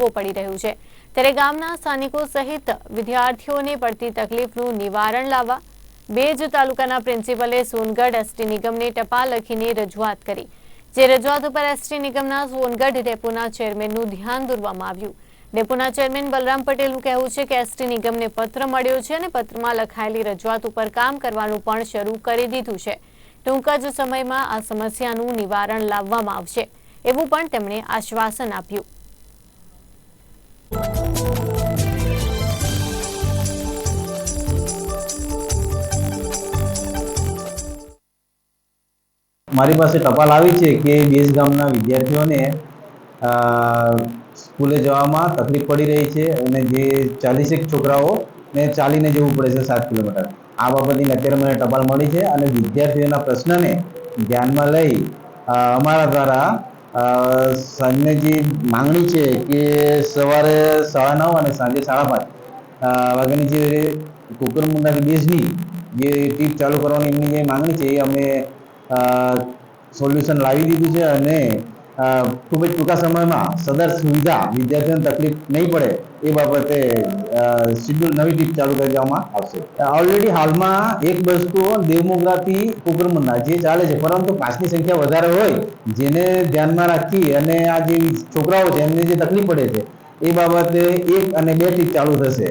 ભોગવવો પડી રહ્યું છે. ત્યારે ગામના સ્થાનિકો સહિત વિદ્યાર્થીઓને પડતી તકલીફનું નિવારણ લાવવા બેજ તાલુકાના પ્રિન્સિપલે સોનગઢ એસટી નિગમને ટપાલ લખીને રજૂઆત કરી. જે રજૂઆત ઉપર એસટી નિગમના સોનગઢ ડેપોના ચેરમેનનું ધ્યાન દોરવામાં આવ્યું. ડેપોના ચેરમેન બલરામ પટેલનું કહેવું છે કે એસટી નિગમને પત્ર મળ્યો છે અને પત્રમાં લખાયેલી રજૂઆત ઉપર કામ કરવાનું પણ શરૂ કરી દીધું છે. ટૂંક જ સમયમાં આ સમસ્યાનું નિવારણ લાવવામાં આવશે. એવું પણ તેમણે આશ્વાસન આપ્યું. મારી પાસે ટપાલ આવી છે કે બેસ ગામના વિદ્યાર્થીઓને સ્કૂલે જવામાં તકલીફ પડી રહી છે અને જે ચાલીસેક છોકરાઓ ને ચાલીને જવું પડે છે સાત કિલોમીટર. આ બાબતની અત્યારે મને ટપાલ મળી છે અને વિદ્યાર્થીઓના પ્રશ્નને ધ્યાનમાં લઈ અમારા દ્વારા સાંજને જે માંગણી છે કે સવારે સાડા નવ અને સાંજે સાડા પાંચ વાગ્યાની જે કુકરમુંડાની બેઝની જે ટીપ ચાલુ કરવાની એમની જે માંગણી છે એ અમે સોલ્યુશન લાવી દીધું છે અને ખૂબ જ ટૂંકા સમયમાં સદર સુવિધા વિદ્યાર્થીઓને તકલીફ નહીં પડે એ બાબતે શિડ્યુલ નવી ટીપ ચાલુ કરી દેવામાં આવશે. ઓલરેડી હાલમાં એક બસ તો દેવમોગરાથી કુકરમુંડા જે ચાલે છે, પરંતુ પાંચની સંખ્યા વધારે હોય, જેને ધ્યાનમાં રાખી અને આ જે છોકરાઓ છે, એમને જે તકલીફ પડે છે, એ બાબતે એક અને બે ટીપ ચાલુ થશે.